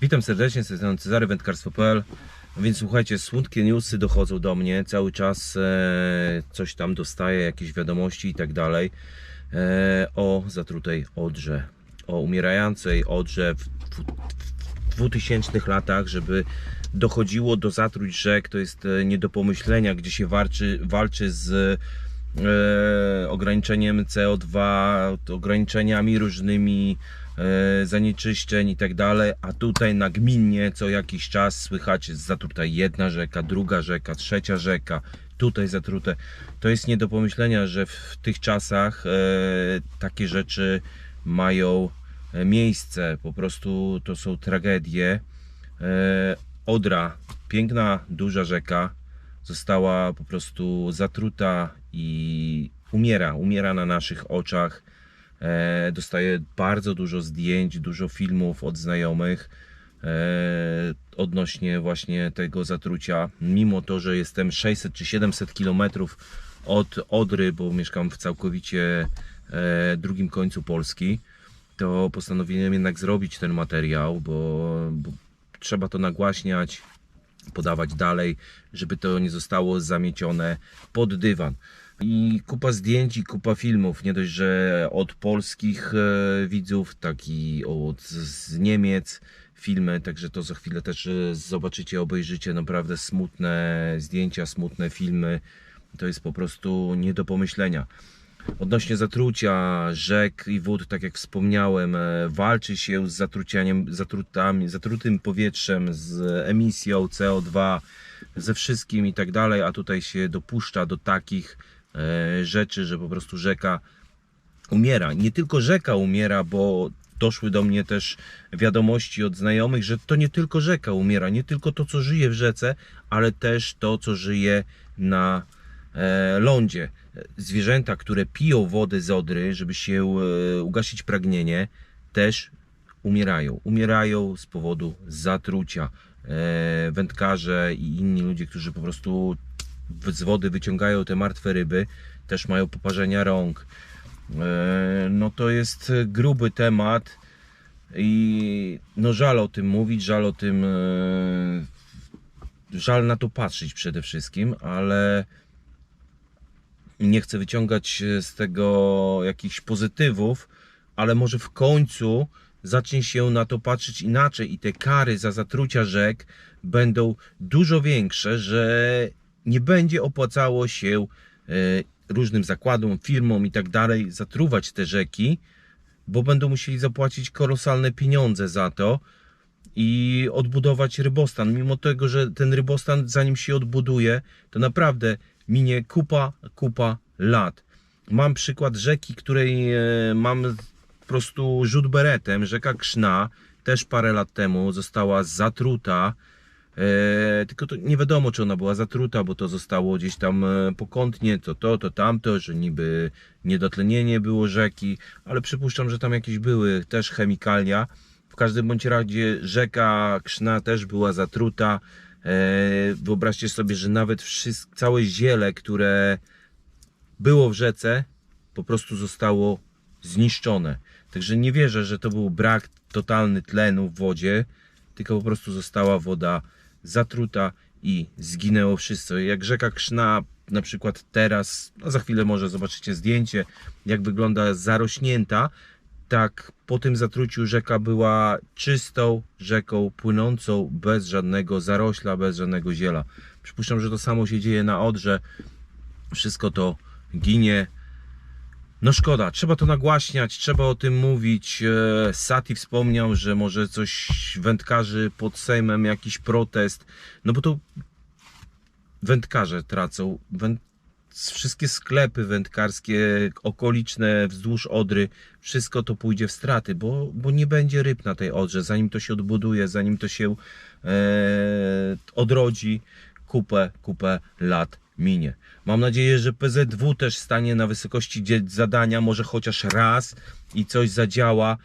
Witam serdecznie, z tej strony Cezary Wędkarstwo.pl Więc słuchajcie, słodkie newsy dochodzą do mnie Cały czas e, coś tam dostaję, jakieś wiadomości i tak dalej e, O zatrutej Odrze O umierającej Odrze w, w, w 2000 latach Żeby dochodziło do zatruć rzek. To jest e, nie do pomyślenia, gdzie się walczy, walczy z e, ograniczeniem CO2, ograniczeniami różnymi zanieczyszczeń i tak dalej, a tutaj nagminnie co jakiś czas słychać jest zatruta jedna rzeka, druga rzeka, trzecia rzeka, tutaj zatrute. To jest nie do pomyślenia, że w tych czasach e, takie rzeczy mają e, miejsce, po prostu to są tragedie. E, Odra, piękna, duża rzeka, została po prostu zatruta i umiera, umiera na naszych oczach. E, dostaję bardzo dużo zdjęć, dużo filmów od znajomych e, odnośnie właśnie tego zatrucia. Mimo to, że jestem 600 czy 700 kilometrów od Odry, bo mieszkam w całkowicie e, drugim końcu Polski, to postanowiłem jednak zrobić ten materiał, bo, bo trzeba to nagłaśniać, podawać dalej, żeby to nie zostało zamiecione pod dywan. I kupa zdjęć i kupa filmów, nie dość, że od polskich e, widzów, tak i od z Niemiec filmy, także to za chwilę też e, zobaczycie, obejrzycie naprawdę smutne zdjęcia, smutne filmy. To jest po prostu nie do pomyślenia. Odnośnie zatrucia rzek i wód, tak jak wspomniałem, e, walczy się z zatrucianiem, zatrutami, zatrutym powietrzem, z emisją CO2, ze wszystkim i tak dalej, a tutaj się dopuszcza do takich e, rzeczy, że po prostu rzeka umiera. Nie tylko rzeka umiera, bo doszły do mnie też wiadomości od znajomych, że to nie tylko rzeka umiera, nie tylko to, co żyje w rzece, ale też to, co żyje na lądzie. Zwierzęta, które piją wodę z Odry, żeby się e, ugasić pragnienie, też umierają. Umierają z powodu zatrucia. E, wędkarze i inni ludzie, którzy po prostu z wody wyciągają te martwe ryby, też mają poparzenia rąk. E, No to jest gruby temat i no żal o tym mówić, żal o tym e, żal na to patrzeć przede wszystkim, ale nie chcę wyciągać z tego jakichś pozytywów, ale może w końcu zacznie się na to patrzeć inaczej i te kary za zatrucia rzek będą dużo większe, że nie będzie opłacało się e, różnym zakładom, firmom i tak dalej zatruwać te rzeki, bo będą musieli zapłacić kolosalne pieniądze za to i odbudować rybostan. Mimo tego, że ten rybostan zanim się odbuduje, to naprawdę minie kupa, kupa lat. Mam przykład rzeki, której e, mam po prostu rzut beretem. Rzeka Krzna też parę lat temu została zatruta. E, tylko to nie wiadomo, czy ona była zatruta, bo to zostało gdzieś tam e, pokątnie, to to, to tamto, że niby niedotlenienie było rzeki, ale przypuszczam, że tam jakieś były też chemikalia. W każdym bądź razie rzeka Krzna też była zatruta. E, wyobraźcie sobie, że nawet wszystko, całe ziele, które było w rzece, po prostu zostało zniszczone. Także nie wierzę, że to był brak totalny tlenu w wodzie, tylko po prostu została woda zatruta i zginęło wszystko. Jak rzeka Krzna na przykład teraz, no za chwilę może zobaczycie zdjęcie, jak wygląda zarośnięta, tak po tym zatruciu rzeka była czystą rzeką płynącą bez żadnego zarośla, bez żadnego ziela. Przypuszczam, że to samo się dzieje na Odrze. Wszystko to ginie. No szkoda, trzeba to nagłaśniać, trzeba o tym mówić. E, Sati wspomniał, że może coś wędkarzy pod Sejmem, jakiś protest. No bo to wędkarze tracą. Węd... Wszystkie sklepy wędkarskie okoliczne wzdłuż Odry, wszystko to pójdzie w straty, bo, bo nie będzie ryb na tej Odrze. Zanim to się odbuduje, zanim to się e, odrodzi, kupę, kupę lat minie. Mam nadzieję, że PZW też stanie na wysokości zadania, może chociaż raz i coś zadziała.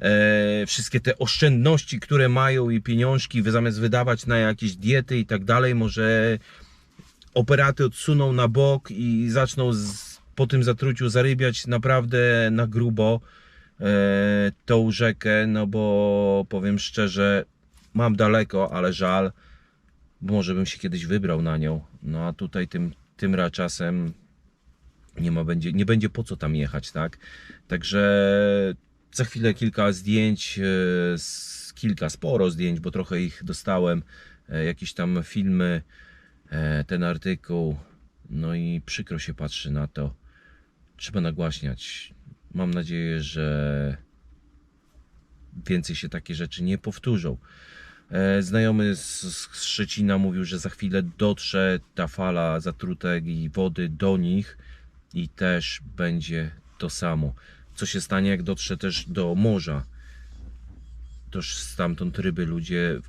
E, wszystkie te oszczędności, które mają i pieniążki, zamiast wydawać na jakieś diety i tak dalej, może operaty odsuną na bok i zaczną z, po tym zatruciu zarybiać naprawdę na grubo e, tą rzekę, no bo powiem szczerze, mam daleko, ale żal, może bym się kiedyś wybrał na nią. No a tutaj tym, tym czasem nie ma, będzie, nie będzie po co tam jechać, tak? Także za chwilę kilka zdjęć, e, kilka, sporo zdjęć, bo trochę ich dostałem, e, jakieś tam filmy, ten artykuł, no i przykro się patrzy na to. Trzeba nagłaśniać. Mam nadzieję, że więcej się takie rzeczy nie powtórzą. E, Znajomy z, Szczecina mówił, że za chwilę dotrze ta fala zatrutej wody do nich i też będzie to samo. Co się stanie, jak dotrze też do morza? Toż stamtąd ryby ludzie,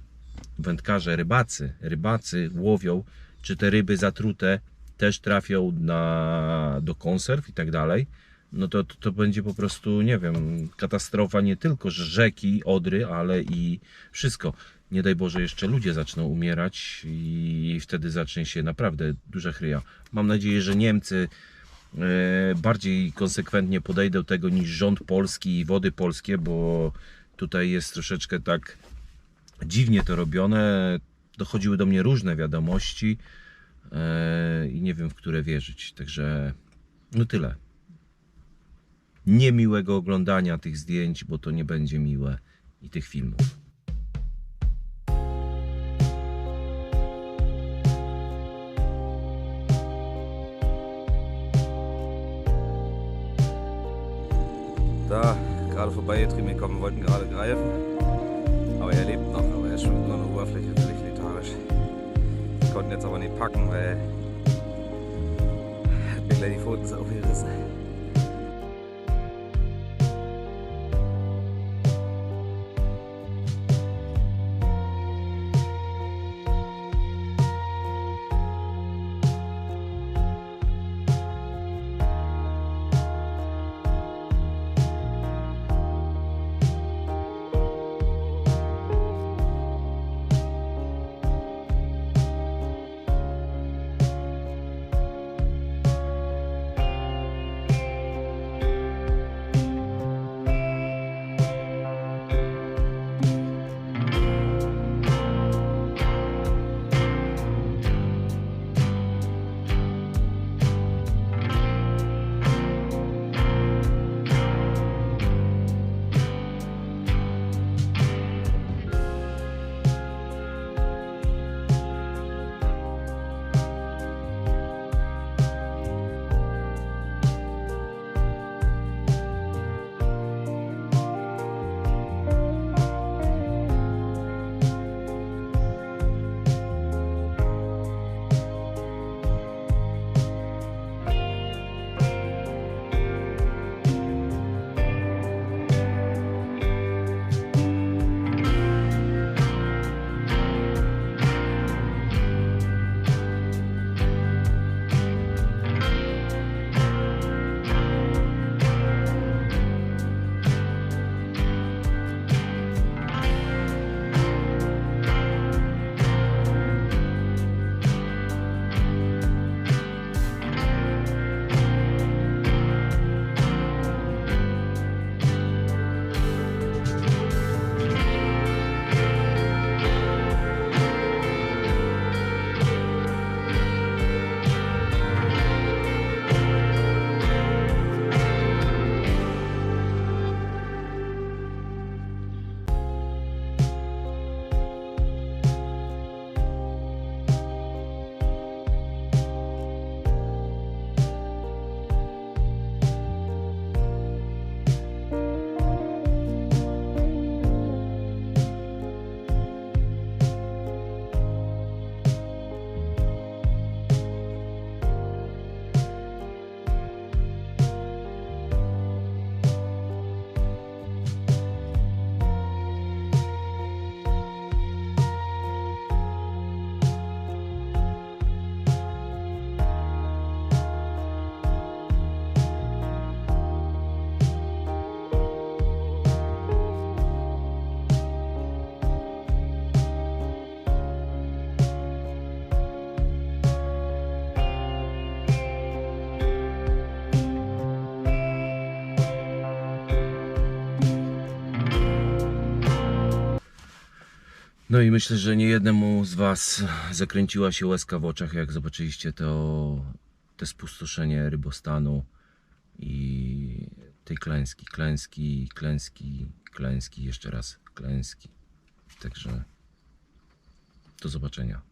wędkarze, rybacy, rybacy łowią, czy te ryby zatrute też trafią na, do konserw i tak dalej. No to, to, to będzie po prostu, nie wiem, katastrofa nie tylko rzeki, Odry, ale i wszystko. Nie daj Boże, jeszcze ludzie zaczną umierać i wtedy zacznie się naprawdę duża chryja. Mam nadzieję, że Niemcy e, bardziej konsekwentnie podejdą tego niż rząd polski i wody polskie, bo tutaj jest troszeczkę tak dziwnie to robione. Dochodziły do mnie różne wiadomości e, i nie wiem w które wierzyć. Także no tyle. Niemiłego oglądania tych zdjęć, bo to nie będzie miłe i tych filmów. Da, gerade vorbeigetrieben gekommen, wollten gerade greifen. Aber er lebt noch, aber er ist schon konnten jetzt aber nicht packen, weil hat mir gleich die Pfoten aufgerissen. No i myślę, że nie jednemu z Was zakręciła się łezka w oczach, jak zobaczyliście to, te spustoszenie rybostanu i tej klęski, klęski, klęski, klęski, jeszcze raz klęski. Także do zobaczenia.